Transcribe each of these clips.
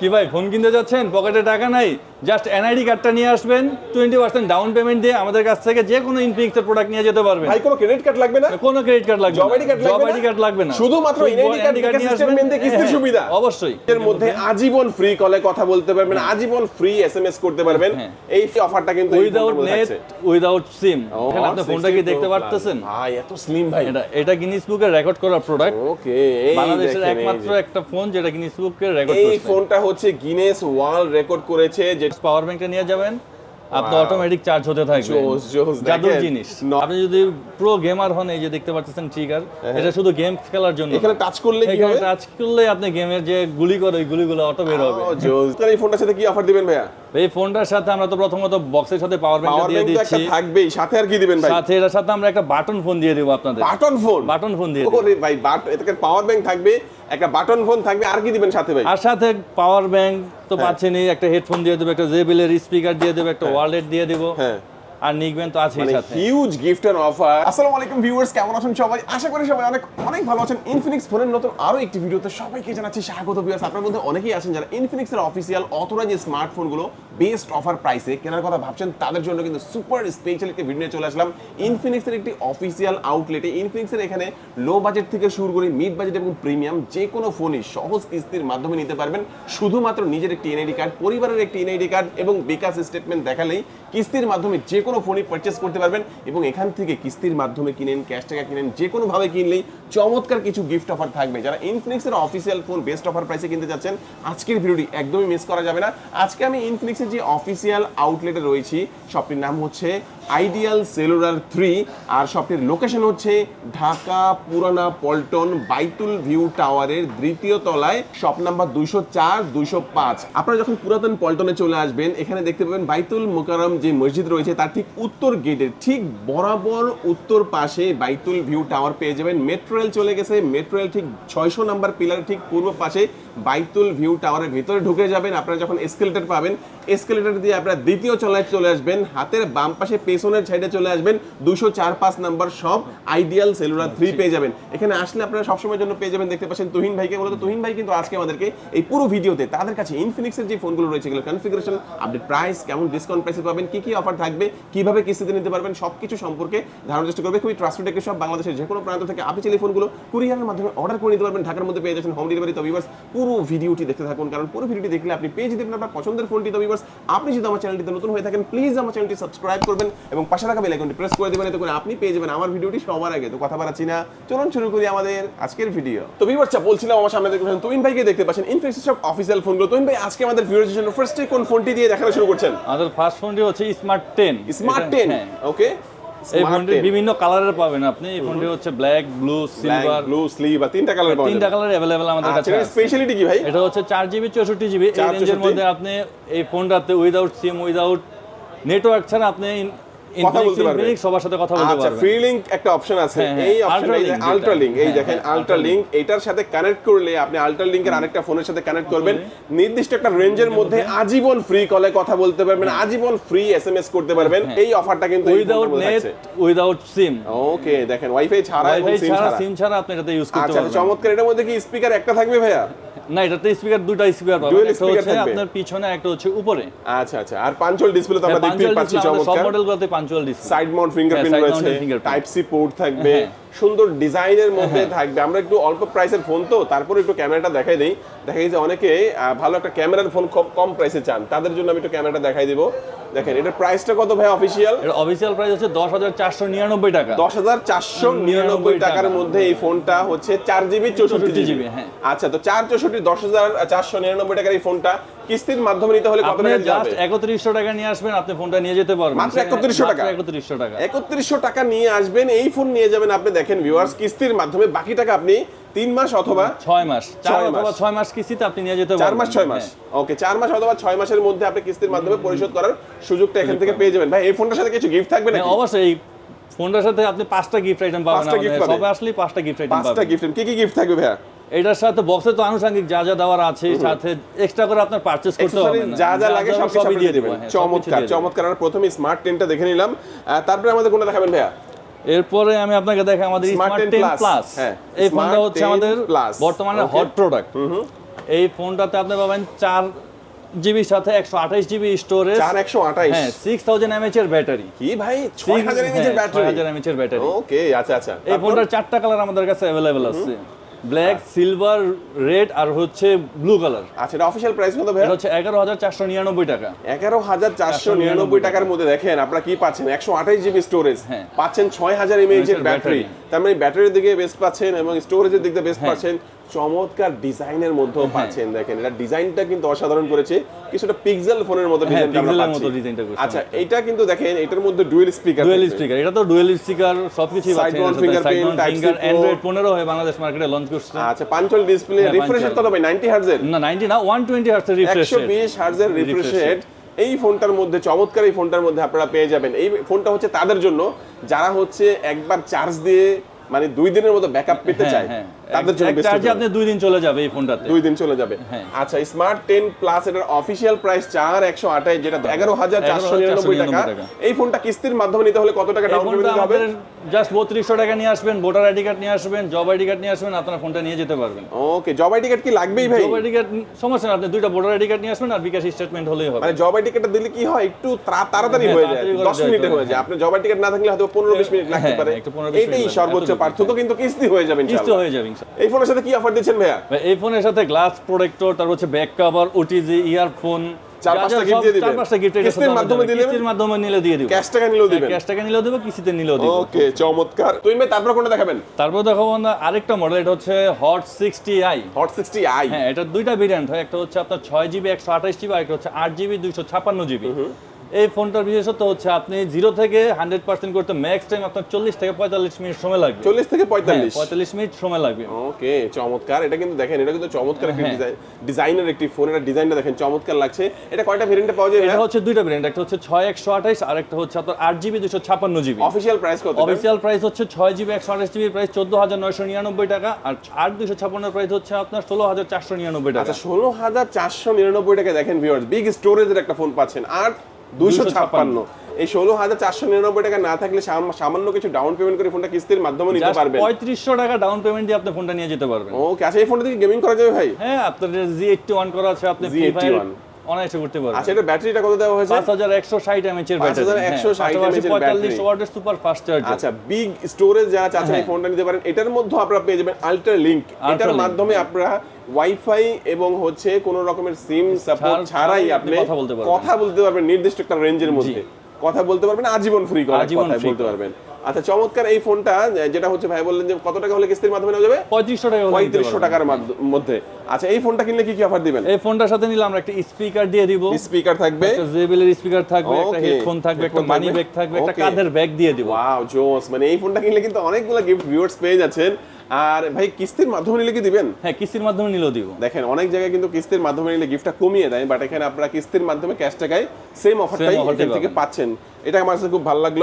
কি ভাই ফোন কিনতে যাচ্ছেন? পকেটে টাকা নাই? জাস্ট এনআইডি কার্ডটা নিয়ে আসবেন টোয়েন্টি পার্সেন্ট ডাউন পেমেন্ট দিয়ে আমাদের কাছ থেকে যে কোনো ইনফিনিক্সের প্রোডাক্ট নিয়ে যেতে পারবেন। ভাই কোনো ক্রেডিট কার্ড লাগবে না? কোনো ক্রেডিট কার্ড লাগবে জব আইডি কার্ড লাগবে আইডি কার্ড লাগবে না। শুধুমাত্র এনআইডি কার্ড নিয়ে আসবেন। কিস্তির হ্যাঁ, সুবিধা। অবশ্যই। এর মধ্যে আজীবন ফ্রি কলে কথা বলতে পারবেন আজীবন ফ্রি এসএমএস করতে পারবেন। হ্যাঁ। এই অফারটা কিন্তু উইদাউট নেট উইদাউট সিম এখানে আপনি ফোনটা কি দেখতে পারতেছেন? ভাই এত স্লিম ভাই। এটা এটা গিনিস বুকের রেকর্ড করা প্রোডাক্ট ওকে বাংলাদেশের একমাত্র একটা ফোন যেটা গিনিস বুকের রেকর্ড এই ফোনটা হচ্ছে গিনেস ওয়ার্ল্ড রেকর্ড করেছে যে পাওয়ার ব্যাংকটা নিয়ে যাবেন। আপনি অটোমেটিক চার্জ হতে থাকবে। জাদুর জিনিস। আপনি যদি প্রো গেমার হন এই যে দেখতে পাচ্ছেন ট্রিগার এটা শুধু গেম খেলার জন্য এখানে টাচ করলে কি এখানে হবে? টাচ করলে আপনি গেমের যে গুলি করে ওই গুলিগুলো অটো বের হবে। জোস। তাহলে এই ফোনটার সাথে কি অফার দিবেন ভাইয়া? এই ফোনটার সাথে আমরা তো প্রথমত বক্সের সাথে পাওয়ার ব্যাংক দিয়ে দিচ্ছি। থাকবেই সাথে আর কি দিবেন ভাই? সাথে এটার সাথে আমরা একটা বাটন ফোন দিয়ে দেবো আপনাদের। বাটন ফোন বাটন ফোন দিয়ে দেবো। ওরে ভাই বাট এটাকে পাওয়ার ব্যাংক থাকবে। একটা বাটন ফোন থাকবে আর কি দিবেন সাথে ভাই? আর সাথে পাওয়ার ব্যাংক তো হ্যাঁ। পাচ্ছেনই একটা হেডফোন দিয়ে দেবো একটা জেবিলের স্পিকার দিয়ে দেবো একটা ওয়ালেট দিয়ে দেবো। হ্যাঁ। আর নিকবেন তো আছেই মানে সাথে। হিউজ গিফটের অফার আসসালামু আলাইকুম ভিউয়ার্স কেমন আছেন সবাই? আশা করি সবাই অনেক অনেক ভালো আছেন। ইনফিনিক্স ফোনের নতুন আরও একটি ভিডিওতে সবাইকে জানাচ্ছি স্বাগত ভিউয়ার্স আপনার মধ্যে অনেকেই আছেন যারা ইনফিনিক্স এর অফিসিয়াল অথরাইজ স্মার্টফোনগুলো বেস্ট অফার প্রাইসে কেনার কথা ভাবছেন তাদের জন্য কিন্তু সুপার স্পেশাল একটি ভিডিও চলে আসলাম। ইনফিনিক্স এর একটি অফিসিয়াল আউটলেটে ইনফিনিক্স এর এখানে লো বাজেট থেকে শুরু করে মিড বাজেট এবং প্রিমিয়াম যে কোনো ফোনই সহজ কিস্তির মাধ্যমে নিতে পারবেন। শুধুমাত্র নিজের একটি এনআইডি কার্ড পরিবারের একটি এনআইডি কার্ড এবং বিকাশ স্টেটমেন্ট দেখালেই কিস্তির মাধ্যমে যে কোনো ফোনই পারচেস করতে পারবেন এবং এখান থেকে কিস্তির মাধ্যমে কিনেন ক্যাশ টাকা কিনেন, যে কোনোভাবে কিনলেই চমৎকার কিছু গিফট অফার থাকবে। যারা ইনফিনিক্সের অফিসিয়াল ফোন বেস্ট অফার প্রাইসে কিনতে যাচ্ছেন, আজকের ভিডিওটি একদমই মিস করা যাবে না। আজকে আমি ইনফিনিক্সের যে অফিসিয়াল আউটলেটে রয়েছি শপটির নাম হচ্ছে আইডিয়াল সেলুলার থ্রি, আর শপটির লোকেশন হচ্ছে ঢাকা, পুরানা, পল্টন, বাইতুল ভিউ টাওয়ারের দ্বিতীয় তলায়, শপ নাম্বার দুইশো চার, দুইশো পাঁচ। আপনারা যখন পুরাতন পল্টনে চলে আসবেন, এখানে দেখতে পাবেন বাইতুল মোকারম যে মসজিদ রয়েছে, তার ঠিক উত্তর গেটের ঠিক বরাবর উত্তর পাশে বাইতুল ভিউ টাওয়ার পেয়ে যাবেন। মেট্রো রেল চলে গেছে, মেট্রো রেল ঠিক ছয়শো নাম্বার পিলারের ঠিক পূর্ব পাশে বাইতুল ভিউ টাওয়ারের ভিতরে ঢুকে যাবেন। আপনারা যখন এসকেলেটর পাবেন, এসকেলেটর দিয়ে আপনারা দ্বিতীয় তলায় চলে আসবেন। হাতের বাম পাশে পেছনের সাইডে চলে আসবেন দুশো চার পাঁচ নাম্বার সব আইডিয়াল সেলুলার থ্রি পেয়ে যাবেন। এখানে আসলে আপনারা সবসময়ের জন্য পেয়ে যাবেন দেখতে পাচ্ছেন তুহিন ভাইকে। বলতো তুহিন ভাই কিন্তু আজকে আমাদেরকে এই পুরো ভিডিওতে তাদের কাছে ইনফিনিক্সের যে ফোনগুলো রয়েছে এগুলো কনফিগারেশন আপডেট প্রাইস কেমন ডিসকাউন্ট প্রাইসে পাবেন কি কি অফার থাকবে কীভাবে কিস্তিতে নিতে পারবেন সবকিছু সম্পর্কে ধারণার চেষ্টা করবে। খুবই ট্রাস্টেড একটি সব বাংলাদেশের যে কোনো প্রান্ত থেকে আপনি চাইলে ফোনগুলো কুরিয়ারের মাধ্যমে অর্ডার করে নিতে পারবেন ঢাকার মধ্যে পেয়ে যাচ্ছেন হোম ডেলিভারি তো ভিউয়ার্স পুরো ভিডিওটি দেখতে থাকুন কারণ পুরো ভিডিওটি দেখলে আপনি পেয়ে যেতে পারেন আপনার পছন্দের ফোনটি তো ভিউয়ার্স আপনি যদি আমার চ্যানেলটিতে নতুন হয়ে থাকেন প্লিজ আমার চ্যানেলটি সাবস্ক্রাইব করবেন। এবং পাশে থাকা বেল আইকনটি প্রেস করে দেবেন এতে করে আপনি পেয়ে যাবেন আমার ভিডিওটি সবার আগে। তো কথা বাড়াচ্ছি না চলুন শুরু করি আমাদের আজকের ভিডিও তো ভিউয়ার্স বলছিলাম আমার সামনে দেখতে পাচ্ছেন ভাইকে দেখতে পাচ্ছেন ইনফিনিক্স সব অফিসিয়াল ফোনগুলো তুহিন ভাই আজকে আমাদের ভিউয়ার্সের জন্য ফার্স্টে কোন ফোনটি দিয়ে দেখানো শুরু করছেন? আমাদের ফার্স্ট ফোনটি হচ্ছে smart ten smart ten okay. এই ফোনটি বিভিন্ন কালারের পাবেন আপনি। এই ফোনটি হচ্ছে black blue silver blue sleeve বা তিনটা কালার পাওয়া তিনটা কালার অ্যাভেলেবেল আমাদের কাছে আচ্ছা আছে। স্পেশালিটি কি ভাই? এটা হচ্ছে চার জিবি চৌষট্টি জিবি এই 4 রেঞ্জের মধ্যে আপনি এই ফোনটাতে উইদাউট সিম উইদাউট নেটওয়ার্ক ছাড়া আপনি কথা বলতে পারবেন। সবার সাথে কথা বলতে আচ্ছা পারবেন ফ্রি লিংক একটা অপশন আছে। হ্যাঁ, হ্যাঁ, এই অপশন Ultra আলট্রা লিংক এই হ্যাঁ, দেখেন আলট্রা লিংক এটার সাথে কানেক্ট করলে আপনি আলট্রা লিংকের আরেকটা ফোনের সাথে কানেক্ট করবেন। নির্দিষ্ট একটা রেঞ্জের মধ্যে আজীবন ফ্রি কলে কথা বলতে পারবেন আজীবন ফ্রি এসএমএস করতে পারবেন। এই অফারটা কিন্তু without net without SIM okay দেখেন ওয়াইফাই ছাড়া সিম ছাড়া সিম ছাড়া আপনি এটাতে ইউজ করতে আচ্ছা চমৎকার এটার মধ্যে কি স্পিকার একটা থাকবে ভাইয়া? না এটাতে স্পিকার দুটো স্পিকার পাবেন। একটা হচ্ছে আপনার পিছনে একটা হচ্ছে উপরে। আচ্ছা আচ্ছা। আর পাঞ্চুয়াল ডিসপ্লে তো আমরা দেখতেই পাচ্ছি চমৎকার। সব মডেলগুলোতে punctual display side mount fingerprint রয়েছে টাইপ সি পোর্ট থাকবে। হ্যাঁ। সুন্দর ডিজাইনের মধ্যে থাকবে। আমরা একটু অল্প প্রাইসের ফোন তো তারপরে একটু ক্যামেরাটা দেখাই দেই। দেখা গেছে অনেকে ভালো একটা ক্যামেরার ফোন খুব কম প্রাইসে চান। তাদের জন্য আমি একটু ক্যামেরাটা দেখাই দিব। দেখেন এটার প্রাইসটা কত ভাই অফিসিয়াল এর অফিসিয়াল প্রাইস হচ্ছে দশ হাজার চারশো নিরানব্বই টাকা। দশ হাজার চারশো নিরানব্বই টাকার মধ্যে এই ফোনটা হচ্ছে চার জিবি চৌষট্টি 64 জিবি হ্যাঁ। আচ্ছা তো চার চৌষট্টি দশ হাজার চারশো নিরানব্বই টাকার এই ফোনটা কিস্তির মাধ্যমে নিতে হলে কত টাকা জাস্ট যাবে? একত্রিশশো টাকা নিয়ে আসবেন আপনি ফোনটা নিয়ে যেতে পারবেন। মাত্র 3100 টাকা? একত্রিশশো টাকা। একত্রিশশো টাকা নিয়ে আসবেন এই ফোন নিয়ে যাবেন আপনি দেখেন ভিউয়ার্স কিস্তির মাধ্যমে বাকি টাকা আপনি তিন মাস অথবা ছয় মাস। চার মাস। অথবা ছয় মাস কিস্তিতে আপনি নিয়ে যেতে চার মাস ছয় মাস। হ্যাঁ। ওকে চার মাস অথবা ছয় মাসের মধ্যে আপনি কিস্তির মাধ্যমে পরিশোধ করার সুযোগটা এখান থেকে পেয়ে যাবেন। ভাই এই ফোনটার সাথে কিছু গিফট থাকবে হ্যাঁ, নাকি? অবশ্যই। এই ফোনটার সাথে আপনি পাঁচটা গিফট আইটেম পাবেন পাঁচটা gift আমাদের। পাবে? সবে আসলেই পাঁচটা গিফট আইটেম পাঁচটা পাবেন। গিফট কি কি গিফট থাকবে ভাইয়া? এটার সাথে বক্সে তো আনুষঙ্গিক যা যা দেওয়ার আছে সাথে এক্সট্রা করে আপনার পারচেজ করতে হবে যা যা লাগে সব সবই দিয়ে দেবো দিবেন হ্যাঁ, চমৎকার চমৎকার। আমরা প্রথমে স্মার্ট টেনটা দেখে নিলাম। তারপরে আমাদের কোনটা দেখাবেন ভাইয়া? এরপরে আমি আপনাকে দেখাই আমাদের স্মার্ট 10 টেন প্লাস হ্যাঁ, এই ফোনটা হচ্ছে আমাদের বর্তমানে হট প্রোডাক্ট এই ফোনটাতে আপনি পাবেন চার জিবির সাথে একশো আঠাইশ জিবি স্টোরেজ চার একশো আঠাইশ হ্যাঁ সিক্স থাউজেন্ড এমএচ এর ব্যাটারি কি ভাই? ছয় হাজার এমএচ এর ব্যাটারি ওকে আচ্ছা আচ্ছা। এই? ফোনটার চারটা কালার আমাদের কাছে অ্যাভেলেবেল আছে। ব্ল্যাক সিলভার রেড আর হচ্ছে ব্লু কালার। আচ্ছা এটা অফিসিয়াল প্রাইস কত ভাই এটা হচ্ছে এগারো হাজার চারশো নিরানব্বই টাকা। এগারো হাজার চারশো নিরানব্বই টাকার মধ্যে দেখেন আপনারা কি পাচ্ছেন? একশো আঠাইশ জিবি স্টোরেজ হ্যাঁ। পাচ্ছেন ছয় হাজার এমএএইচ এর ব্যাটারি। তার মানে ব্যাটারির দিকে বেস্ট পাচ্ছেন এবং স্টোরেজের দিক দিয়ে বেস্ট। পাচ্ছেন। চমৎকার ডিজাইনের মধ্যেও পাচ্ছেন দেখেন। এটা ডিজাইনটা কিন্তু অসাধারণ করেছে। কিছুটা পিক্সেল ফোনের মতো হ্যাঁ ডিজাইনটা আমরা পাচ্ছি। মতো ডিজাইনটা আচ্ছা এটা কিন্তু দেখেন এটার মধ্যে ডুয়েল স্পিকার ডুয়েল স্পিকার এটা তো ডুয়েল স্পিকার সবকিছুই Side পাচ্ছেন mount fingerprint, ফিঙ্গার অ্যান্ড্রয়েড পনেরো হয়ে বাংলাদেশ মার্কেটে লঞ্চ করছে। আচ্ছা পাঞ্চল ডিসপ্লে হ্যাঁ, রিফ্রেশ পাঁচশো। কত ভাই? 90 হার্জের না নাইনটি না ওয়ান টোয়েন্টি হার্টস রিফ্রেশ একশো বিশ হার্জের রিফ্রেশ রেট এই ফোনটার মধ্যে চমৎকার এই ফোনটার মধ্যে আপনারা পেয়ে যাবেন। এই ফোনটা হচ্ছে তাদের জন্য যারা হচ্ছে একবার চার্জ দিয়ে মানে দুই দিনের মতো ব্যাকআপ পেতে হ্যাঁ চায় হ্যাঁ। তাদের জন্য best চার্জে আপনি দুই দিন চলে যাবে এই ফোনটাতে। দুই দিন চলে যাবে। হ্যাঁ। আচ্ছা স্মার্ট টেন প্লাস এটার অফিসিয়াল প্রাইস চার একশো আঠাশ যেটা এগারো হাজার চারশো নিরানব্বই টাকা। 11,499 টাকা। এই ফোনটা কিস্তির মাধ্যমে নিতে হলে কত টাকা ডাউন পেমেন্ট দিতে হবে? জাস্ট বত্রিশশো টাকা নিয়ে আসবেন ভোটার আইডি কার্ড নিয়ে আসবেন জব আইডি কার্ড নিয়ে আসবেন আপনার ফোনটা নিয়ে যেতে পারবেন। ওকে জব আইডি কার্ড কি লাগবেই ভাই? জব আইডি কার্ড সমস্যা না আপনি দুইটা ভোটার আইডি কার্ড নিয়ে আসবেন আর বিকাশ স্টেটমেন্ট হলেই হবে। মানে জব আইডি কার্ডটা দিলে কি হয়? একটু তাড়াতাড়ি হ্যাঁ, হয়ে যায় তাড়াতাড়ি করে দশ যায়, মিনিটে হয়ে যায়। হ্যাঁ। আপনার জব আইডি কার্ড না থাকলে হয়তো পনেরো বিশ মিনিট লাগতে পারে। একটু 15-20 এইটাই মিনিট সর্বোচ্চ পার্থক্য কিন্তু কিস্তি হয়ে যাবে কিস্তি হয়ে যাবে ইনশাআল্লাহ। এই ফোনের সাথে কি অফার দিচ্ছেন ভাইয়া? ভাই, এই ফোনের সাথে গ্লাস প্রোটেক্টর তারপর হচ্ছে ব্যাক কভার ওটিজি ইয়ারফোন চার পাঁচটা gift দিয়ে দিবেন। চার পাঁচটা গিফট কিস্তির মাধ্যমে দিলে কিস্তির মাধ্যমে নিলে দিয়ে দিব। ক্যাশ টাকা নিলেও দিবেন। ক্যাশ টাকা নিলেও দেবো কিস্তিতে নিলেও দিব। ওকে চমৎকার। তুই তারপর কোনটা দেখাবেন? তারপর দেখাবো আমরা আরেকটা মডেল এটা হচ্ছে hot sixty i hot sixty i হ্যাঁ এটা দুইটা ভেরিয়েন্ট হয় একটা হচ্ছে আপনার ছয় জিবি একশো আঠাশ জিবি আর একটা হচ্ছে আট জিবি দুইশো ছাপ্পান্ন জিবি এই ফোনটার বিশেষত্ব হচ্ছে আপনি জিরো থেকে হান্ড্রেড পার্সেন্ট করতে ম্যাক্স টাইম আপনার চল্লিশ থেকে পঁয়তাল্লিশ মিনিট সময় লাগবে। চল্লিশ থেকে হ্যাঁ, পঁয়তাল্লিশ পঁয়তাল্লিশ মিনিট সময় লাগবে। ওকে চমৎকার। এটা কিন্তু দেখেন এটা কিন্তু চমৎকার একটি হ্যাঁ। ডিজাইন ডিজাইনের একটি ফোন এটা ডিজাইনটা দেখেন চমৎকার লাগছে। এটা কয়টা ভেরিয়েন্টে পাওয়া যায় এটা হচ্ছে দুইটা ভেরিয়েন্ট একটা হচ্ছে ছয় একশো আঠাইশ আর একটা হচ্ছে আপনার আট জিবি দুশো ছাপ্পান্ন জিবি। অফিসিয়াল প্রাইস কত অফিসিয়াল প্রাইস হচ্ছে ছয় জিবি একশো আঠাশ জিবি প্রাইস চোদ্দ হাজার নয়শো নিরানব্বই টাকা আর আট দুশো ছাপ্পান্ন প্রাইস হচ্ছে আপনার ষোলো হাজার চারশো নিরানব্বই টাকা। আচ্ছা ষোলো হাজার চারশো নিরানব্বই টাকা দেখেন ভিউয়ার্স বিগ স্টোরেজের একটা ফোন পাচ্ছেন। আর দুইশো ছাপ্পান্ন। এই ষোলো হাজার চারশো নিরানব্বই টাকা না থাকলে সামান্য কিছু ডাউন পেমেন্ট করে ফোনটা কিস্তির মাধ্যমে নিতে পারবেন। পঁয়ত্রিশশো টাকা ডাউন পেমেন্ট দিয়ে আপনি ফোনটা নিয়ে যেতে পারবেন। ওকে আচ্ছা এই ফোনটা থেকে গেমিং করা যাবে ভাই? হ্যাঁ আপনার জি এইটটি ওয়ান করা আছে আপনি ফ্রি Z81 ফায়ার অনায়াসে করতে পারবেন। আচ্ছা এটা ব্যাটারিটা কত দেওয়া হয়েছে? পাঁচ হাজার একশো ষাট এমএচ এর ব্যাটারি। 5160 mAh এর পঁয়তাল্লিশ battery। ওয়াটের সুপার ফাস্ট চার্জার আচ্ছা বিগ স্টোরেজ যারা চাচ্ছেন এই হ্যাঁ। ফোনটা নিতে পারেন এটার মধ্যে আপনারা পেয়ে যাবেন আল্ট্রা লিংক এটার মাধ্যমে আপনারা ওয়াইফাই এবং হচ্ছে কোন রকমের সিম সাপোর্ট ছাড়াই আপনি কথা বলতে পারবেন। নির্দিষ্ট একটা রেঞ্জের মধ্যে। কথা বলতে পারবেন আজীবন ফ্রি কল আজীবন কথা বলতে পারবেন। আচ্ছা চমৎকার এই ফোনটা যেটা হচ্ছে ভাই বললেন যে কত টাকা হলে কিস্তির মাধ্যমে নেওয়া যাবে? পঁয়ত্রিশশো টাকা পঁয়ত্রিশশো। টাকার মধ্যে। আচ্ছা এই ফোনটা কিনলে কি কি অফার দিবেন? এই ফোনটার সাথে নিলে আমরা একটা স্পিকার দিয়ে দিব। স্পিকার থাকবে? একটা জেবিলের স্পিকার থাকবে একটা হেডফোন থাকবে একটা মানি ব্যাগ থাকবে? একটা কাঁধের ব্যাগ দিয়ে দিব। ওয়াও জোস মানে এই ফোনটা কিনলে কিন্তু অনেকগুলো গিফট ভিউয়ার্স পেয়ে যাচ্ছেন। আর ভাই কিস্তির মাধ্যমে নিলে কি দিবেন? হ্যাঁ কিস্তির মাধ্যমে নিলেও দিব। দেখেন অনেক জায়গায় কিন্তু কিস্তির মাধ্যমে নিলে গিফটটা কমিয়ে দেয় বাট এখানে আপনারা কিস্তির মাধ্যমে ক্যাশ টাকায় সেম অফারটাই এখান থেকে পাচ্ছেন। এটা আমার কাছে খুব ভালো লাগল।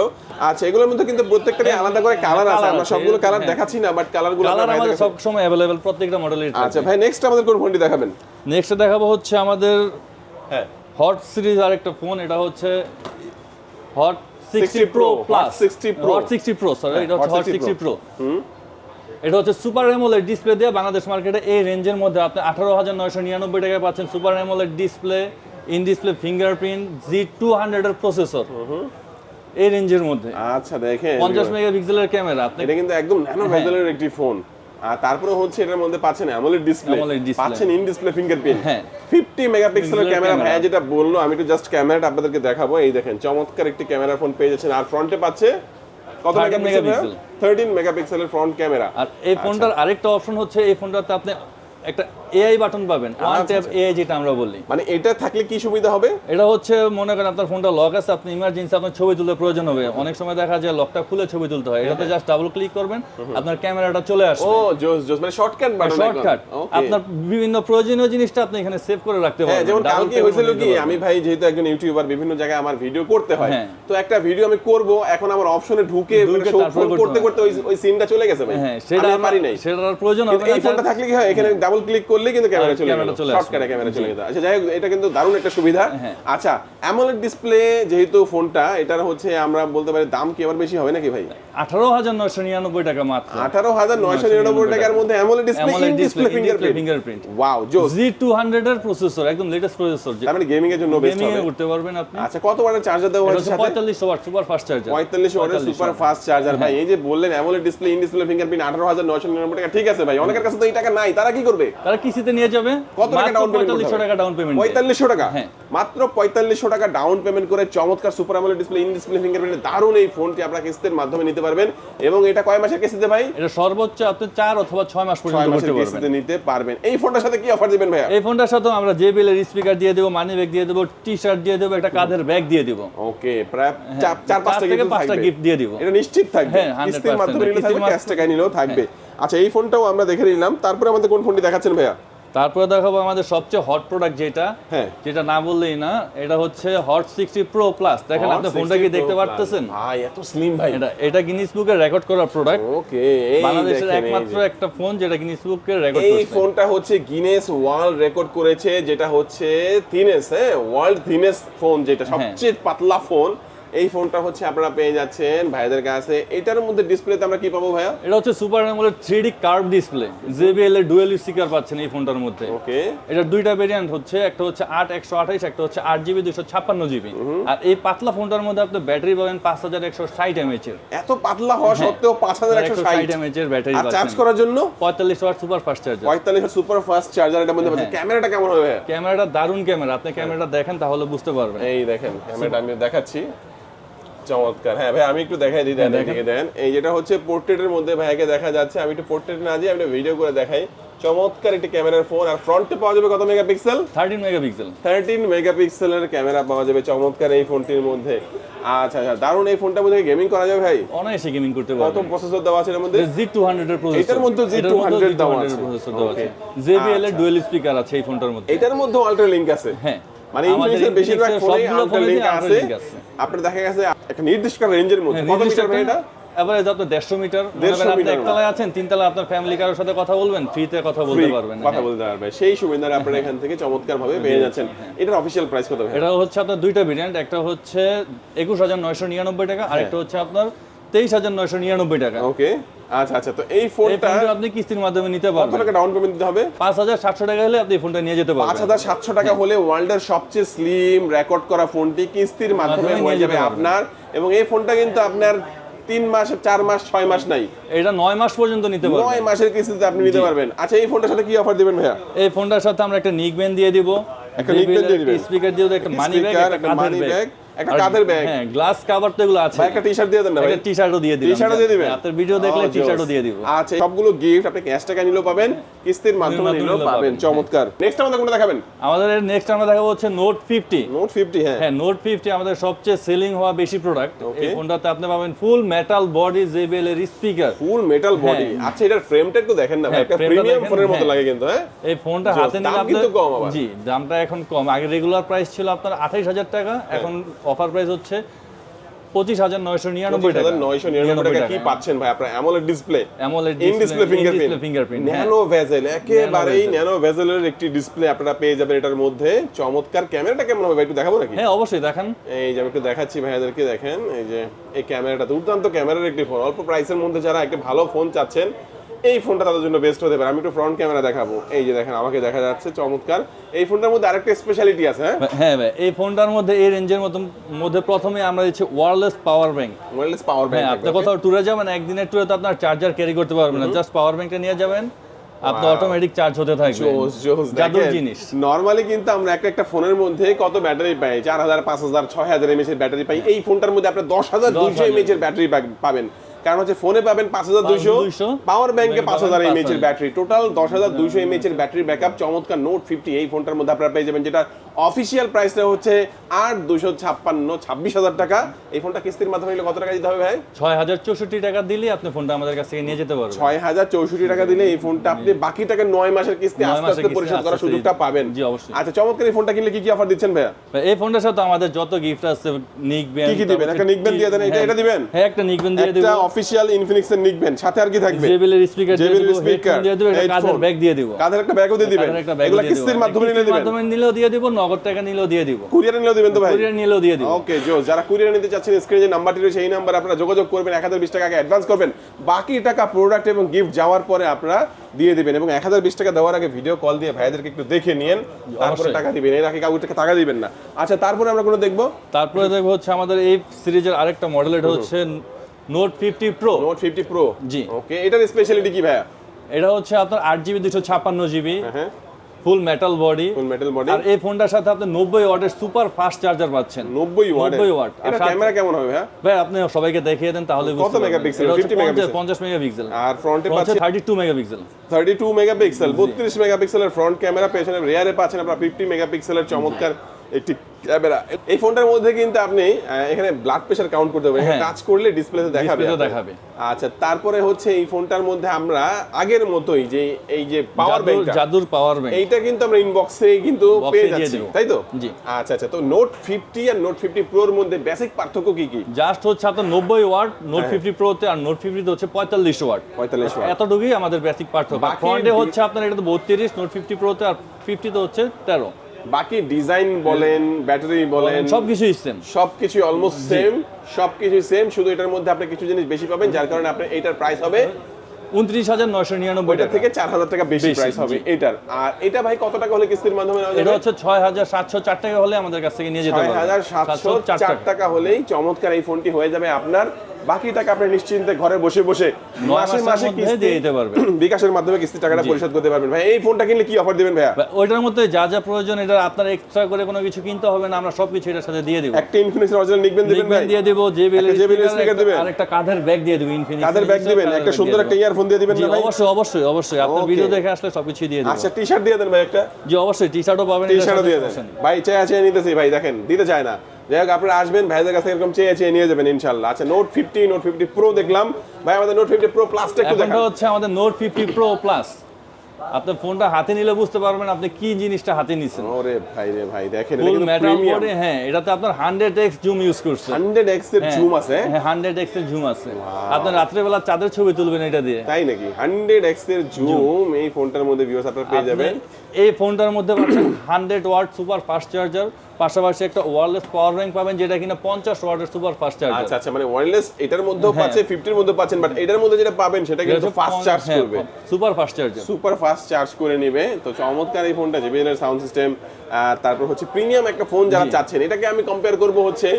আচ্ছা এগুলোর মধ্যে কিন্তু প্রত্যেকটারই আলাদা করে কালার আছে। আমরা সবগুলো কালার হ্যাঁ। দেখাচ্ছি না বাট কালারগুলো আমাদের সব সময় অ্যাভেলেবেল প্রত্যেকটা মডেলের আচ্ছা ভাই নেক্সট আমাদের কোন ফোনটি দেখাবেন? নেক্সট দেখাবো হচ্ছে আমাদের হ্যাঁ। হট সিরিজ আরেকটা ফোন এটা হচ্ছে hot 60 sixty pro plus Hot 60 Pro। Hot sixty pro sorry হ্যাঁ, এটা হচ্ছে হট 60 সিক্সটি প্রো এটা হচ্ছে সুপার এমোলেড ডিসপ্লে দিয়ে বাংলাদেশ মার্কেটে এই রেঞ্জের মধ্যে আপনি আঠারো হাজার নয়শো নিরানব্বই টাকায় পাচ্ছেন super AMOLED display in display fingerprint G two হান্ড্রেডের প্রসেসর এই রেঞ্জের মধ্যে। আচ্ছা দেখেন। পঞ্চাশ মেগাপিক্সেলের ক্যামেরা আপনি এটা কিন্তু একদম ন্যানো ভেজেলের একটি ফোন আর তারপরে হচ্ছে এটার মধ্যে পাচ্ছেন অ্যামোলেড ডিসপ্লে পাচ্ছেন ইন ডিসপ্লে ফিঙ্গারপ্রিন্ট হ্যাঁ। 50 মেগাপিক্সেলের ক্যামেরা হ্যাঁ ভাইয়া যেটা বলল আমি একটু জাস্ট ক্যামেরাটা আপনাদেরকে দেখাবো। এই দেখেন চমৎকার একটি ক্যামেরা ফোন পেয়ে যাচ্ছেন। আর ফ্রন্টে পাচ্ছে কত 13 মেগাপিক্সেল megapixel। 13 মেগাপিক্সেলের ফ্রন্ট ক্যামেরা আর এই ফোনটার আরেকটা অপশন হচ্ছে এই ফোনটাতে আপনি একটা এআই বাটন পাবেন। ওয়ান ট্যাপ এআই যেটা আমরা বলি। মানে এটা থাকলে কি সুবিধা হবে? এটা হচ্ছে মনে করেন আপনার ফোনটা লক আছে আপনি ইমার্জেন্সি আপনার ছবি তুলতে প্রয়োজন হবে। অনেক সময় দেখা যায় লকটা খুলে ছবি তুলতে হয়। এটাতে জাস্ট ডাবল ক্লিক করবেন আপনার ক্যামেরাটা চলে আসবে। ও জোস জোস মানে শর্টকাট বাটন শর্টকাট আপনার বিভিন্ন প্রয়োজনীয় জিনিসটা আপনি এখানে সেভ করে রাখতে হ্যাঁ পারবেন যেমন কালকে হয়েছিল কি আমি ভাই যেহেতু একজন ইউটিউবার বিভিন্ন জায়গায় আমার ভিডিও করতে হয় হ্যাঁ। তো একটা ভিডিও আমি করব এখন আমার অপশনে ঢুকে মানে করতে করতে ওই সিনটা চলে গেছে ভাই। হ্যাঁ সেটা পারি নাই। সেটার প্রয়োজন হবে এই ফোনটা থাকলে কি হয় এখানে ডাবল ক্লিক করলে কিন্তু ক্যামেরা হ্যাঁ, চলে গেল। শর্টকাটে ক্যামেরা চলে গেল। আচ্ছা যাই হোক এটা কিন্তু দারুণ একটা সুবিধা। হ্যাঁ। আচ্ছা অ্যামোলেড ডিসপ্লে যেহেতু ফোনটা এটার হচ্ছে আমরা বলতে পারি দাম কি আবার বেশি হবে নাকি ভাই? আঠারো হাজার নয়শো নিরানব্বই টাকা মাত্র। আঠারো হাজার নয়শো নিরানব্বই টাকার মধ্যে AMOLED display display fingerprint wow জোস। জি টু হান্ড্রেড এর প্রসেসর একদম লেটেস্ট প্রসেসর তার মানে গেমিং এর জন্য বেস্ট হবে। করতে পারবেন আপনি। আচ্ছা কত ওয়াটের চার্জার দেওয়া হচ্ছে সাথে? পঁয়তাল্লিশ ওয়াট সুপার ফাস্ট চার্জার পঁয়তাল্লিশ ওয়াটের সুপার ফাস্ট চার্জার ভাই এই যে বললেন AMOLED display in display fingerprint আঠারো হাজার নয়শো নিরানব্বই টাকা ঠিক আছে ভাই অনেকের কাছে তো এই টাকা নাই তারা কি করবে? তারা কিস্তিতে নিয়ে যাবে। কত টাকা ডাউন পেমেন্ট পঁয়তাল্লিশশো টাকা ডাউন পেমেন্ট পঁয়তাল্লিশশো টাকা? হ্যাঁ। মাত্র পঁয়তাল্লিশশো টাকা ডাউন পেমেন্ট করে চমৎকার সুপার আমলের ডিসপ্লে ইন ডিসপ্লে ফিঙ্গারপ্রিন্ট দারুণ এই ফোনটি আপনারা কিস্তির মাধ্যমে নিতে পারবেন। এবং এটা কয় মাসের কিস্তিতে ভাই? এটা সর্বোচ্চ আপনি চার অথবা ছয় মাস পর্যন্ত করতে কিস্তিতে পারবেন। নিতে পারবেন। এই ফোনটার সাথে কি অফার দিবেন ভাইয়া? এই ফোনটার সাথে আমরা জেবিএল এর স্পিকার দিয়ে দেবো মানি ব্যাগ দিয়ে দেবো টি শার্ট দিয়ে দেবো একটা কাঁধের ব্যাগ দিয়ে দেবো। ওকে প্রায় চার- চার পাঁচটা থেকে পাঁচটা gift দিয়ে দিব। এটা নিশ্চিত থাকবে। হ্যাঁ, 100% কিস্তির মাধ্যমে নিলে থাকবে ক্যাশ মাধ্যমে- টাকা নিলেও থাকবে। আচ্ছা এই ফোনটাও আমরা দেখে নিলাম। তারপরে আমাদের কোন ফোনটি দেখাচ্ছেন ভাইয়া? তারপরে দেখাবো আমাদের সবচেয়ে হট প্রোডাক্ট যেটা। হ্যাঁ। যেটা না বললেই না এটা হচ্ছে হট সিক্সটি প্রো প্লাস দেখেন আপনি ফোনটা কি দেখতে পারতেছেন? ভাই এত স্লিম ভাই। এটা এটা গিনিস বুকে রেকর্ড করা প্রোডাক্ট ওকে বাংলাদেশের একমাত্র একটা ফোন যেটা গিনিস বুকে রেকর্ড এই ফোনটা হচ্ছে গিনেস ওয়ার্ল্ড রেকর্ড করেছে যেটা হচ্ছে থিনেস হ্যাঁ? ওয়ার্ল্ড থিনেস ফোন যেটা হ্যাঁ। সবচেয়ে পাতলা ফোন এই ফোনটা হচ্ছে আপনারা পেয়ে যাচ্ছেন ভাইদের কাছে। এটার মধ্যে ডিসপ্লেতে আমরা কি পাবো ভাইয়া? এটা হচ্ছে super AMOLED three D curve display JBL এর ডুয়েল স্পিকার পাচ্ছেন এই ফোনটার মধ্যে। ওকে। এটা দুইটা ভেরিয়েন্ট হচ্ছে একটা হচ্ছে আট একশো আঠাইশ একটা হচ্ছে আট জিবি দুশো ছাপ্পান্ন জিবি। আর এই পাতলা ফোনটার মধ্যে আপনি ব্যাটারি পাবেন পাঁচ হাজার একশো ষাট এমএচ এর। এত পাতলা হওয়া সত্ত্বেও পাঁচ হাজার একশো ষাট এমএচ এর ব্যাটারি আর চার্জ করার জন্য? পঁয়তাল্লিশ ওয়াট সুপার ফাস্ট চার্জার পঁয়তাল্লিশ সুপার ফাস্ট চার্জার এটার মধ্যে হ্যাঁ। ক্যামেরাটা কেমন হবে ক্যামেরাটা দারুণ ক্যামেরা। আপনি ক্যামেরাটা দেখেন তাহলে বুঝতে পারবেন। এই দেখেন ক্যামেরাটা আমি দেখাচ্ছি। চমৎকার। হ্যাঁ ভাই আমি একটু দেখাই দিই দেন এদিকে দেন। এই যেটা হচ্ছে পোর্ট্রেটের মধ্যে ভাইয়াকে দেখা যাচ্ছে আমি একটু পোর্ট্রেট না দিয়ে আমি ভিডিও করে দেখাই। চমৎকার একটি ক্যামেরার ফোন আর ফ্রন্টে পাওয়া যাবে কত মেগাপিক্সেল থার্টিন মেগাপিক্সেল থার্টিন মেগাপিক্সেলের ক্যামেরা পাওয়া যাবে চমৎকার এই ফোনটির মধ্যে। আচ্ছা আচ্ছা দারুণ এই ফোনটার মধ্যে গেমিং করা যাবে ভাই। অনায়াসে গেমিং করতে কত পারবেন প্রসেসর দেওয়া আছে এর মধ্যে? জি টু হান্ড্রেড এর প্রসেসর এটার মধ্যে Z200 দেওয়া আছে। প্রসেসর দেওয়া আছে। জেবিএল এর আচ্ছা। ডুয়েল স্পিকার আছে এই ফোনটার মধ্যে। এটার মধ্যে আল্ট্রা লিংক আছে। হ্যাঁ। মানে আমাদের বেশিরভাগ ফোনে আছে। আপনার দেখা গেছে একটা নির্দিষ্ট রেঞ্জের মধ্যে। হ্যাঁ, কত মিটার এটা? এভারেজ দেড়শো মিটার আপনি একতলায় আছেন তিনতলা আপনার ফ্যামিলি কারোর সাথে কথা বলবেন ফ্রিতে কথা বলতে পারবেন। কথা হ্যাঁ। বলতে পারবে সেই সুবিধা আপনারা এখান থেকে চমৎকার ভাবে পেয়ে যাচ্ছেন। এটার অফিসিয়াল প্রাইস কত এটা হচ্ছে আপনার দুইটা ভেরিয়েন্ট একটা হচ্ছে একুশ হাজার নয়শো নিরানব্বই টাকা হ্যাঁ। আর একটা হচ্ছে আপনার তেইশ হাজার নয়শো নিরানব্বই টাকা। ওকে আচ্ছা আচ্ছা তো এই ফোনটা আপনি কিস্তির মাধ্যমে নিতে কত টাকা ডাউন পেমেন্ট দিতে হবে? পাঁচ হাজার সাতশো টাকা হলে আপনি ফোনটা নিয়ে যেতে পারবেন। হাজার সাতশো টাকা হলে ওয়ার্ল্ডের সবচেয়ে স্লিম রেকর্ড করা ফোনটি কিস্তির মাধ্যমে হয়ে যাবে আপনার। এবং এই ফোনটা কিন্তু আপনার তিন মাস চার মাস ছয় মাস নাই। এটা নয় মাস পর্যন্ত নিতে পারবেন। নয় মাসের কিস্তিতে আপনি নিতে পারবেন। আচ্ছা এই ফোনটার সাথে কি অফার দিবেন ভাইয়া? এই ফোনটার সাথে আমরা একটা নিক ব্যান্ড দিয়ে দিব। একটা neck band দিয়ে দিবেন। স্পিকার দিয়ে একটা মানি ব্যাগ একটা money ব্যাগ একটা কাঁধের bag। হ্যাঁ গ্লাস কভার তো এগুলো আছে। একটা টি শার্ট দিয়ে দেন না ভাই একটা টি শার্টও দিয়ে দিলাম। টি-শার্টও দিয়ে দিবেন? আপনার ভিডিও দেখলে Oh, টি শার্টও দিয়ে দিব। আচ্ছা সবগুলো গিফট আপনি ক্যাশ টাকা নিলেও পাবেন কিস্তির মাধ্যমে নিলেও পাবেন। চমৎকার। নেক্সট আমাদের কোনটা দেখাবেন? আমাদের নেক্সট আমরা দেখাবো হচ্ছে নোট ফিফটি নোট ফিফটি হ্যাঁ। হ্যাঁ নোট ফিফটি আমাদের সবচেয়ে সেলিং হওয়া বেশি প্রোডাক্ট এই ফোনটাতে আপনি পাবেন ফুল মেটাল বডি জেবিএল এর স্পিকার ফুল মেটাল বডি। আচ্ছা এটার ফ্রেমটা একটু দেখেন না ভাই। হ্যাঁ, একটা প্রিমিয়াম ফোনের মতো হ্যাঁ। লাগে কিন্তু হ্যাঁ? এই ফোনটা হাতে নিলে কিন্তু কম আবার। জি দামটা এখন কম। আগে রেগুলার প্রাইস ছিল আপনার আঠাইশ হাজার টাকা। এখন অফার প্রাইস হচ্ছে পঁচিশ হাজার নয়শো নিরানব্বই টাকা। নয়শো নিরানব্বই টাকা কি পাচ্ছেন ভাই আপনার? AMOLED display AMOLED in display fingerprint fingerprint nano bezel একেবারেই ন্যানো ভেজেলের একটি ডিসপ্লে আপনারা পেয়ে যাবেন এটার মধ্যে। চমৎকার ক্যামেরাটা কেমন হবে ভাই? একটু দেখাবো নাকি? হ্যাঁ অবশ্যই দেখেন। এই যে আমি একটু দেখাচ্ছি ভাইয়াদেরকে দেখেন। এই যে এই ক্যামেরাটা দুর্দান্ত ক্যামেরার একটি ফোন। অল্প প্রাইসের মধ্যে যারা একটা ভালো ফোন চাচ্ছেন এই ফোনটা তাদের জন্য বেস্ট হতে পারে। আমি একটু ফ্রন্ট ক্যামেরা দেখাবো। এই যে দেখেন আমাকে দেখা যাচ্ছে চমৎকার। এই ফোনটার মধ্যে আরেকটা স্পেশালিটি আছে হ্যাঁ? হ্যাঁ ভাই এই ফোনটার মধ্যে এই রেঞ্জের মতো মধ্যে প্রথমে আমরা দিচ্ছি wireless power bank wireless power bank আপনি কোথাও ট্যুরে যাবেন একদিনের ট্যুরে তো আপনার চার্জার ক্যারি করতে পারবেন না। জাস্ট পাওয়ার ব্যাংকটা নিয়ে যাবেন আপনি অটোমেটিক চার্জ হতে থাকবে। জাদুর জিনিস। নরমালি কিন্তু আমরা একটা একটা ফোনের মধ্যে কত ব্যাটারি পাই? চার হাজার পাঁচ হাজার ছয় হাজার এমএচ এর ব্যাটারি পাই। এই ফোনটার মধ্যে আপনি দশ হাজার দুইশো 10,000 এমএচ এর ব্যাটারি পাবেন। কারণ হচ্ছে ফোনে পাবেন পাঁচ হাজার দুইশো পাওয়ার ব্যাংকে পাঁচ হাজার এমএচ এর ব্যাটারি টোটাল দশ হাজার দুইশো এমএচ এর ব্যাটারি ব্যাকআপ চমৎকার নোট ফিফটি এই ফোনটার মধ্যে আপনারা পেয়ে যাবেন যেটা অফিসিয়াল প্রাইসটা হচ্ছে আট দুশো ছাপ্পান্ন ছাব্বিশ হাজার টাকা। এই ফোনটা কিস্তির মাধ্যমে নিলে কত টাকা দিতে হবে ভাই? ছয় হাজার চৌষট্টি টাকা দিলে আপনি ফোনটা আমাদের কাছ থেকে নিয়ে যেতে পারবেন। ছয় হাজার চৌষট্টি টাকা দিলে এই ফোনটা আপনি বাকি টাকা নয় মাসের কিস্তি আস্তে আস্তে পরিশোধ করার সুযোগটা পাবেন। জি, অবশ্যই। আচ্ছা চমৎকার এই ফোনটা কিনলে কি কি অফার দিচ্ছেন ভাইয়া? এই ফোনটার সাথে আমাদের যত গিফট আছে নিক ব্যান্ড কি কি দিবেন? একটা নিক ব্যান্ড দিয়ে দেন, এটা- এটা দিবেন? হ্যাঁ একটা নিক ব্যান্ড দিয়ে একটা অফিসিয়াল ইনফিনিক্স এর নিকবেন সাথে আর কি থাকবে? জেবিলের স্পিকার speaker, হেডফোন দিয়ে দিব একটা কাঁধের ব্যাগ দিয়ে দিব। কাঁধের একটা ব্যাগও দিয়ে দিবেন? এগুলো কিস্তির মাধ্যমে নিলে দিবেন? মাধ্যমে নিলেও দিয়ে দিব নগদ টাকা নিলেও দিয়ে দিব। কুরিয়ারে নিলেও দিবেন তো ভাই? কুরিয়ার নিলেও দিয়ে দিব। ওকে জো যারা কুরিয়ার নিতে চাচ্ছেন স্ক্রিনে যে নাম্বারটি রয়েছে এই নাম্বারে আপনারা যোগাযোগ করবেন এক হাজার বিশ টাকা আগে অ্যাডভান্স করবেন। বাকি টাকা প্রোডাক্ট এবং গিফট যাওয়ার পরে আপনারা দিয়ে দিবেন এবং এক হাজার বিশ টাকা দেওয়ার আগে ভিডিও কল দিয়ে ভাইদেরকে একটু দেখে নিন তারপরে। টাকা দিবেন। এর আগে কাউকে টাকা- টাকা দিবেন না। আচ্ছা তারপরে আমরা কোনো দেখব? তারপরে দেখব হচ্ছে আমাদের এই সিরিজের আরেকটা মডেল এটা হচ্ছে note fifty pro note fifty pro জি। ওকে এটার স্পেশালিটি কি ভাইয়া? এটা হচ্ছে আপনার আট জিবি দুশো ছাপ্পান্ন GB full metal body full metal body আর এই ফোনটার সাথে আপনি নব্বই ওয়াটের সুপার ফাস্ট চার্জার পাচ্ছেন। নব্বই ওয়াট। 90 ওয়াট। আর ক্যামেরা কেমন হবে হ্যাঁ ভাই আপনি সবাইকে দেখিয়ে দেন তাহলে কত megapixel? 50 megapixel? পঞ্চাশ মেগাপিক্সেল আর ফ্রন্টে পাচ্ছেন thirty two megapixel thirty two megapixel বত্রিশ মেগাপিক্সেলের ফ্রন্ট ক্যামেরা পেছনে রেয়ারে পাচ্ছেন আপনার ফিফটি মেগাপিক্সেলের চমৎকার একটি ক্যামেরা এই ফোনটার মধ্যে কিন্তু আপনি এখানে ব্লাড প্রেশার কাউন্ট করতে পারবেন হ্যাঁ। টাচ করলে ডিসপ্লেতে দেখাবে তে। দেখাবে। আচ্ছা তারপরে হচ্ছে এই ফোনটার মধ্যে আমরা আগের মতোই যে এই যে পাওয়ার ব্যাংক জাদুর পাওয়ার ব্যাংক এইটা কিন্তু আমরা ইনবক্সে কিন্তু পেয়ে যাচ্ছি তাই তো জি। আচ্ছা আচ্ছা তো নোট ফিফটি আর নোট ফিফটি প্রোর মধ্যে বেসিক পার্থক্য কি কি জাস্ট হচ্ছে আপনার নব্বই ওয়াট নোট হ্যাঁ। ফিফটি প্রোতে আর নোট ফিফটিতে হচ্ছে পঁয়তাল্লিশ ওয়াট পঁয়তাল্লিশ ওয়াট এতটুকুই আমাদের বেসিক পার্থক্য ফ্রন্টে হচ্ছে আপনার এটা বত্রিশ নোট ফিফটি প্রোতে আর ফিফটিতে হচ্ছে তেরো বাকি ডিজাইন বলেন ব্যাটারি বলেন সবকিছুই সেম সবকিছু অলমোস্ট সেম সবকিছু সেম শুধু এটার মধ্যে আপনি কিছু জিনিস বেশি পাবেন যার কারণে আপনার এটার প্রাইস হবে উনত্রিশ হাজার নয়শো নিরানব্বই থেকে চার হাজার টাকা বেশি প্রাইস হবে। এটার আর এটা ভাই কত টাকা হলে কিস্তির মাধ্যমে এটা হচ্ছে ছয় হাজার সাতশো চার টাকা হলে আমাদের কাছ থেকে নিয়ে যেতে ছয় হাজার সাতশো চার টাকা হলেই চমৎকার এই ফোনটি হয়ে যাবে আপনার। বাকি টাকা আপনি নিশ্চিন্তে ঘরে বসে বসে মাসে মাসে কিস্তি দিতে পারবেন। বিকাশের মাধ্যমে কিস্তি টাকাটা পরিশোধ করতে পারবেন। ভাই এই ফোনটা কিনলে কি অফার দিবেন ভাইয়া? ওইটার মধ্যে যা যা প্রয়োজন এটা আপনার এক্সট্রা করে কোনো কিছু কিনতে হবে না আমরা সবকিছু এটার সাথে দিয়ে দিব। একটা ইনফিনিক্স অরিজিনাল নিকবেন দিবেন ভাই। দিয়ে দিব জেবিএল JBL speaker দিবেন? আর একটা কাঁধের ব্যাগ দিয়ে দিব ইনফিনিক্স কাদের ব্যাগ দিবেন একটা সুন্দর একটা ইয়ারফোন দিয়ে দিবেন না ভাই? অবশ্যই অবশ্যই অবশ্যই। আপনার ভিডিও দেখে আসলে সবকিছু দিয়ে দিব। আচ্ছা টি শার্ট দিয়ে দেন ভাই একটা। জি অবশ্যই টি শার্টও পাবেন টি এটার শার্টও দিয়ে দেন। ভাই চেয়ে চেয়ে নিতেছি ভাই দেখেন দিতে চায় না। যাই হোক আপনারা আসবেন ভাইদের কাছে এরকম চেয়ে চেয়ে নিয়ে যাবেন ইনশাল্লাহ। আচ্ছা note fifty note fifty pro দেখলাম। ভাই আমাদের নোট ফিফটি প্রো প্লাসটা একটু দেখান। হচ্ছে আমাদের নোট ফিফটি প্রো প্লাস আপনার ফোনটা হাতে নিলে বুঝতে পারবেন আপনি কি জিনিসটা হাতে নিছেন। ওরে ভাই রে ভাই দেখেন ফুল মেটাল বডি হ্যাঁ এটাতে আপনার হান্ড্রেড এক্স জুম ইউজ করছে। হান্ড্রেড এক্সের জুম আছে? হ্যাঁ হান্ড্রেড এক্সের জুম আছে। আপনি রাতে রাত্রেবেলা চাঁদের ছবি তুলবেন এটা দিয়ে। তাই নাকি? হান্ড্রেড এক্সের জুম এই ফোনটার মধ্যে ভিউস আপনারা পেয়ে যাবেন। এই ফোনটার মধ্যে পাচ্ছেন hundred watt super fast charger পাশাপাশি একটা ওয়ারলেস পাওয়ার ব্যাংক পাবেন যেটা কিনা পঞ্চাশ ওয়াটের সুপার ফাস্ট চার্জার। আচ্ছা আচ্ছা মানে ওয়্যারলেস এটার মধ্যেও পাচ্ছে ফিফটির মধ্যে পাচ্ছেন বাট এটার মধ্যে যেটা পাবেন সেটা কিন্তু ফাস্ট চার্জ হ্যাঁ, করবে। Super fast charger. Super fast charge করে নেবে। তো চমৎকার এই ফোনটা জেবিএল এর সাউন্ড সিস্টেম তারপর হচ্ছে প্রিমিয়াম একটা ফোন যারা চাচ্ছেন এটাকে আমি কম্পেয়ার করব হচ্ছে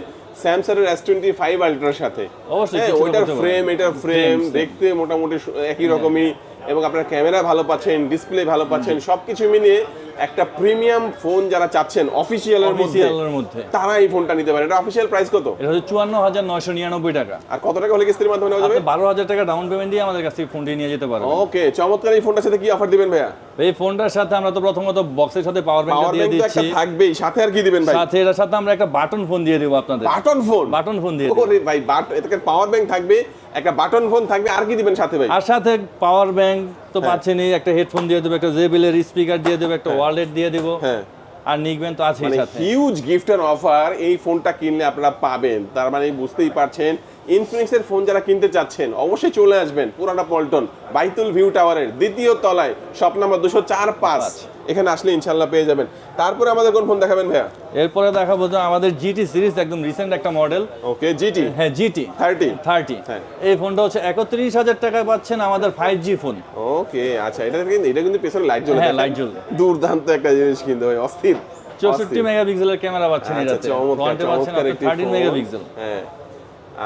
স্যামসাং এর S25 আলট্রার সাথে। অবশ্যই, হ্যাঁ, ওইটার ফ্রেম এটার ফ্রেম. দেখতে মোটামুটি একই রকমই। এবং আপনার ক্যামেরা ভালো পাচ্ছেন ডিসপ্লে ভালো পাচ্ছেন সবকিছু মিলিয়ে একটা প্রিমিয়াম ফোন যারা চাচ্ছেন অফিসিয়ালের মধ্যে তারা এই ফোনটা নিতে পারে। এটা অফিসিয়াল প্রাইস কত? এটা হচ্ছে চুয়ান্ন হাজার নয়শো নিরানব্বই টাকা। আর কত টাকা হলে কিস্তির মাধ্যমে নেওয়া যাবে? বারো হাজার টাকা ডাউন পেমেন্ট দিয়ে আমাদের কাছ থেকে ফোনটি নিয়ে যেতে পারবেন। ওকে চমৎকার। এই ফোনটার সাথে কি অফার দিবেন ভাইয়া? এই ফোনটার সাথে আমরা তো প্রথমত বক্সের সাথে পাওয়ার ব্যাংক দিয়ে দিচ্ছি। থাকবেই সাথে আর কি দিবেন ভাই? সাথে এটার সাথে আমরা একটা বাটন ফোন দিয়ে দিব আপনাদের। বাটন ফোন বাটন ফোন দিয়ে দিব। ওরে ভাই বাট এটাকে পাওয়ার ব্যাংক থাকবে। একটা বাটন ফোন থাকবে আর কি দিবেন সাথে ভাই? আর সাথে পাওয়ার ব্যাংক তো পাচ্ছেন পাচ্ছেনই একটা হেডফোন দিয়ে দেবো একটা জেবিলের স্পিকার দিয়ে দেবো একটা ওয়ালেট দিয়ে দেবো। হ্যাঁ। আর নিকবেন তো আছেই মানে সাথে। হিউজ গিফটের অফার এই ফোনটা কিনলে আপনারা পাবেন। তার মানে বুঝতেই পারছেন ইনফিনিক্স এর ফোন যারা কিনতে চাচ্ছেন অবশ্যই চলে আসবেন পুরানা পল্টন বাইতুল ভিউ টাওয়ারের দ্বিতীয় তলায় শপ নাম্বার দুশো চার পাঁচ। এখানে আসলে ইনশাল্লাহ পেয়ে যাবেন। তারপরে আমাদের কোন ফোন দেখাবেন ভাইয়া? এরপরে দেখাবো যে আমাদের জিটি সিরিজ একদম রিসেন্ট একটা মডেল ওকে জিটি হ্যাঁ জিটি থার্টি থার্টি। এই ফোনটা হচ্ছে একত্রিশ হাজার টাকায় পাচ্ছেন আমাদের ফাইভ জি ফোন ওকে আচ্ছা এটা কিন্তু এটা কিন্তু পেছনে লাইট জ্বলে হ্যাঁ, light জ্বলে। দুর্দান্ত একটা জিনিস কিন্তু ভাই অস্থির। চৌষট্টি। মেগাপিক্সেলের ক্যামেরা পাচ্ছেন এটাতে পাচ্ছেন থার্টিন মেগাপিক্সেল হ্যাঁ।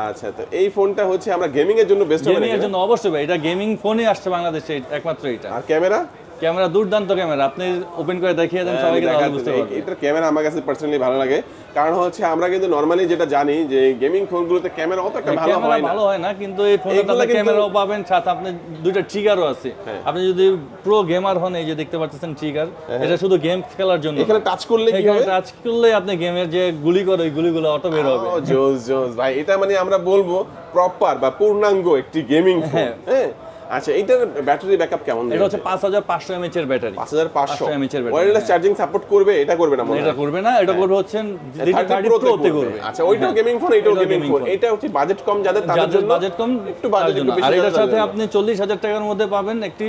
আচ্ছা তো এই ফোনটা হচ্ছে আমরা গেমিং এর জন্য বেস্ট হবে গেমিং এর জন্য অবশ্যই ভাই এটা গেমিং ফোনই আসছে বাংলাদেশে একমাত্র এটা। আর ক্যামেরা? ক্যামেরা দুর্দান্ত ক্যামেরা। আপনি ওপেন করে দেখিয়ে দেন হ্যাঁ, সবাইকে তাহলে বুঝতে পারবেন এটার ক্যামেরা আমার কাছে পার্সোনালি ভালো লাগে। কারণ হচ্ছে আমরা কিন্তু নর্মালি যেটা জানি যে গেমিং ফোনগুলোতে ক্যামেরা অত একটা ভালো হয় না। ভালো হয় না কিন্তু এই ফোনে এইগুলা কিন্তু- ক্যামেরাও পাবেন সাথে আপনি দুইটা ট্রিগারও আছে। হ্যাঁ। আপনি যদি প্রো গেমার হন এই যে দেখতে পাচ্ছেন ট্রিগার এটা শুধু গেম খেলার জন্য। এখানে টাচ করলে কি হবে? টাচ করলে আপনি গেমের যে গুলি করে ওই গুলিগুলো অটো বের হবে। জোস জোস। ভাই এটা মানে আমরা বলব প্রপার বা পূর্ণাঙ্গ একটি গেমিং ফোন হ্যাঁ। হ্যাঁ আচ্ছা এইটার ব্যাটারি ব্যাকআপ কেমন এটা হচ্ছে পাঁচ হাজার পাঁচশো এমএচ এর ব্যাটারি পাঁচ হাজার পাঁচশো। 500 mAh এর ব্যাটারি ওয়্যারলেস হ্যাঁ। চার্জিং সাপোর্ট করবে এটা করবে না মনে এটা করবে না এটা করবে হচ্ছে ডিজিটাল থার্টি প্রোতে করবে। আচ্ছা ওইটাও গেমিং ফোন এটাও গেমিং ফোন এটা হচ্ছে বাজেট কম যাদের তাদের জন্য বাজেট কম একটু বাজেট আর এটার সাথে আপনি চল্লিশ হাজার টাকার মধ্যে পাবেন একটি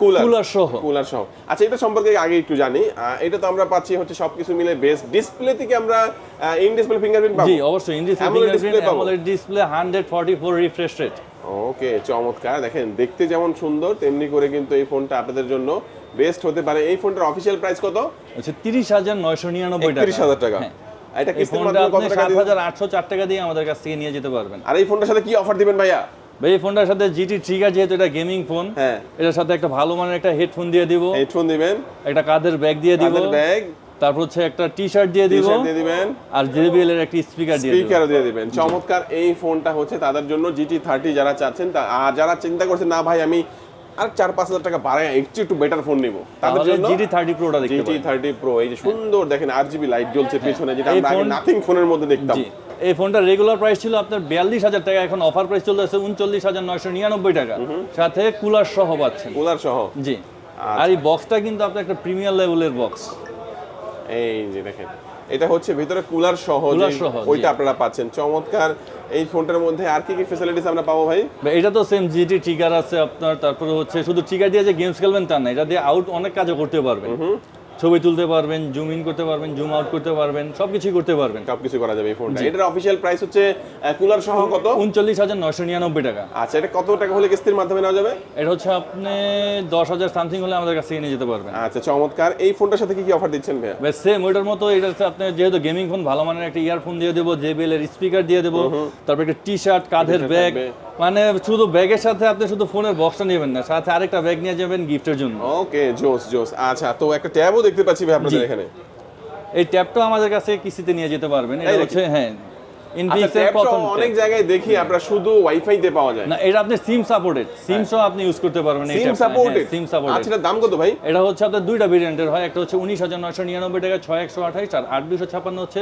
কুলার। সহ। কুলার সহ। আচ্ছা এটা সম্পর্কে আগে একটু জানি। এটা তো আমরা পাচ্ছি হচ্ছে সবকিছু মিলে বেস্ট ডিসপ্লে থেকে আমরা ইন ডিসপ্লে ফিঙ্গারপ্রিন্ট পাবো। জি অবশ্যই in display fingerprint? Display 144 refresh rate okay চমৎকার। দেখেন দেখতে যেমন সুন্দর তেমনি করে কিন্তু এই ফোনটা আপনাদের জন্য বেস্ট হতে পারে। এই ফোনটার অফিসিয়াল প্রাইস কত? হচ্ছে 30999 টাকা। 31000 টাকা। হ্যাঁ। এটা কিস্তির মাধ্যমে কত টাকা দিবেন? 7804 টাকা দিয়ে আমাদের কাছ থেকে নিয়ে যেতে পারবেন। আর এই ফোনটার সাথে কি অফার দিবেন ভাইয়া? ভাই এই ফোনটার সাথে জিটি ট্রিগার যেহেতু এটা গেমিং ফোন হ্যাঁ। এটার সাথে একটা ভালো মানের একটা হেডফোন দিয়ে দিব। হেডফোন দিবেন। একটা কাঁধের ব্যাগ দিয়ে দিব। ব্যাগ তারপর হচ্ছে একটা টি শার্ট দিয়ে দিব। টি-শার্ট দিয়ে দিবেন। আর জেবিএল এর একটা স্পিকার দিয়ে স্পিকার স্পিকারও দিয়ে দিবেন। চমৎকার এই ফোনটা হচ্ছে তাদের জন্য জিটি থার্টি যারা চাচ্ছেন আর যারা চিন্তা করছেন না ভাই আমি আর চার পাঁচ হাজার টাকা বাড়ায় একটু একটু বেটার ফোন নিব। তাদের জন্য জিটি থার্টি প্রোটা দেখতে জিটি থার্টি প্রো এই যে সুন্দর দেখেন আর জিবি লাইট জ্বলছে পেছনে যেটা আমরা আগে নাথিং ফোনের মধ্যে দেখতাম। এই ফোনটা রেগুলার প্রাইস ছিল আপনার বিয়াল্লিশ হাজার টাকা এখন অফার প্রাইস চলতেছে উনচল্লিশ হাজার নয়শো নিরানব্বই টাকা। সাথে কুলার সহ পাচ্ছেন। কুলার সহ। জি। আর এই বক্সটা কিন্তু আপনার একটা প্রিমিয়ার লেভেলের বক্স এই যে দেখেন। এটা হচ্ছে ভিতরে কুলার সহ। ওইটা আপনারা পাচ্ছেন। চমৎকার। এই ফোনটার মধ্যে আর কি কি ফ্যাসিলিটিস আমরা পাবো ভাই? এটা তো সেম জিটি ট্রিগার আছে আপনার তারপরে হচ্ছে শুধু ট্রিগার দিয়ে যে গেমস খেলবেন তা না এটা দিয়ে আউট অনেক কাজও করতে পারবেন। ছবি তুলতে পারবেন জুম ইন করতে পারবেন জুম আউট করতে পারবেন সবকিছুই করতে পারবেন। সব কিছু করা যাবে এই ফোনটা এটার অফিসিয়াল প্রাইস হচ্ছে কুলার সহ কত? উনচল্লিশ হাজার নয়শো নিরানব্বই টাকা। আচ্ছা এটা কত টাকা হলে কিস্তির মাধ্যমে নেওয়া যাবে? এটা হচ্ছে আপনি দশ হাজার সামথিং হলে আমাদের কাছ নিয়ে যেতে পারবেন। আচ্ছা চমৎকার। এই ফোনটার সাথে কি কি অফার দিচ্ছেন ভাইয়া? বেশ সেম ওইটার মতো এটা হচ্ছে আপনি যেহেতু গেমিং ফোন ভালো মানের একটা ইয়ারফোন দিয়ে দেবো জেবিএল এর স্পিকার দিয়ে দেবো তারপর একটা টি শার্ট কাঁধের ব্যাগ। মানে শুধু ব্যাগের সাথে আপনি শুধু ফোনের বক্সটা নেবেন না সাথে আরেকটা ব্যাগ নিয়ে যাবেন গিফটের জন্য। ওকে জোস জোস। আচ্ছা তো একটা ট্যাবও দেখতে পাচ্ছি ভাই আপনাদের। এখানে। এই ট্যাবটা আমাদের কাছে কিস্তিতে নিয়ে যেতে পারবেন। এটা হচ্ছে হ্যাঁ আচ্ছা ইনফিক্সের ট্যাবটা প্রথম অনেক জায়গায় দেখি আমরা শুধু ওয়াইফাই তে পাওয়া যায়। না এটা আপনি সিম সাপোর্টেড সিম সহ আপনি ইউজ করতে পারবেন সিম সাপোর্টেড সিম সাপোর্টেড আচ্ছা দাম কত ভাই? এটা হচ্ছে আপনার দুইটা ভেরিয়েন্টের হয়। একটা হচ্ছে টাকা আর হচ্ছে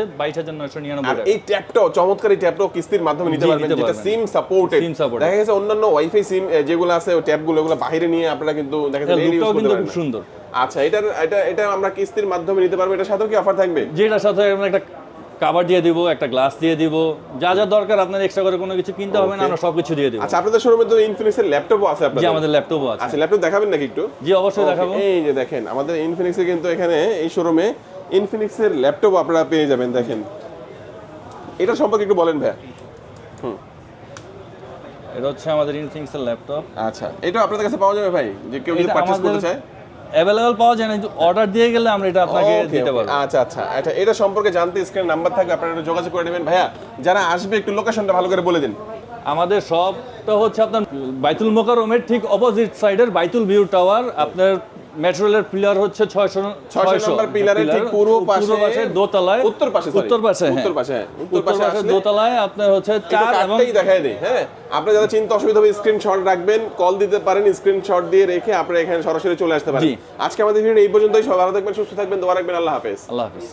টাকা। এই ট্যাবটাও চমৎকার এই কিস্তির মাধ্যমে নিতে পারবেন যেটা সিম সাপোর্টেড SIM supported। দেখা গেছে অন্যান্য ওয়াইফাই সিম যেগুলো আছে ওই ট্যাবগুলো ওগুলো বাইরে নিয়ে আপনারা কিন্তু দেখা যাচ্ছে ইউজ করতে কিন্তু খুব সুন্দর। আচ্ছা এটার এটা এটা আমরা কিস্তির মাধ্যমে নিতে পারব এটার সাথেও কি অফার থাকবে? যেটার সাথে আমরা একটা কাভার দিয়ে দিব একটা গ্লাস দিয়ে দিব। যা যা দরকার আপনার এক্সট্রা করে কোনো কিছু কিনতে হবে না আমরা সবকিছু দিয়ে দিব। আচ্ছা আপনাদের শোরুমে তো ইনফিনিক্সের ল্যাপটপও আছে আপনাদের? জি আমাদের ল্যাপটপও আছে। আচ্ছা ল্যাপটপ দেখাবেন নাকি একটু? জি অবশ্যই দেখাবো। এই যে দেখেন আমাদের ইনফিনিক্সে কিন্তু এখানে এই শোরুমে ইনফিনিক্সের ল্যাপটপ আপনারা পেয়ে যাবেন দেখেন। এটা সম্পর্কে একটু বলেন ভাই হুম। এটা হচ্ছে আমাদের ইনফিনিক্সের ল্যাপটপ আচ্ছা এটা আপনাদের কাছে পাওয়া যাবে ভাই? যে কেউ যদি পারচেজ করতে চায়? অ্যাভেলেবল পাওয়া যায় না কিন্তু অর্ডার দিয়ে গেলে আমরা এটা আপনাকে দিতে. পারব। আচ্ছা আচ্ছা। এটা এটা সম্পর্কে জানতে স্ক্রিন নাম্বার থাকবে আপনারা যোগাযোগ করে নেবেন। ভাইয়া যারা আসবে একটু লোকেশনটা ভালো করে বলে দিন। আমাদের সবটা হচ্ছে আপনার বাইতুল মোকারমের ঠিক অপোজিট সাইডের বাইতুল ভিউ টাওয়ার আপনার মেট্রো রেলের পিলার হচ্ছে নম্বর পিলারের ঠিক পূর্ব পাশে দোতলায় উত্তর পাশে উত্তর পাশে। উত্তর পাশে হ্যাঁ। উত্তর উত্তর পাশে পাশে আসলে দোতলায় আপনার হচ্ছে চার এবং দেখায় দেই হ্যাঁ। আপনি যারা চিন্তা অসুবিধা হবে স্ক্রিনশট রাখবেন কল দিতে পারেন স্ক্রিনশট দিয়ে রেখে আপনি এখানে সরাসরি চলে আসতে পারেন। আজকে আমাদের ভিডিও এই পর্যন্তই। সবাই ভালো থাকবেন সুস্থ থাকবেন দোয়া রাখবেন আল্লাহ হাফেজ। আল্লাহ হাফিজ।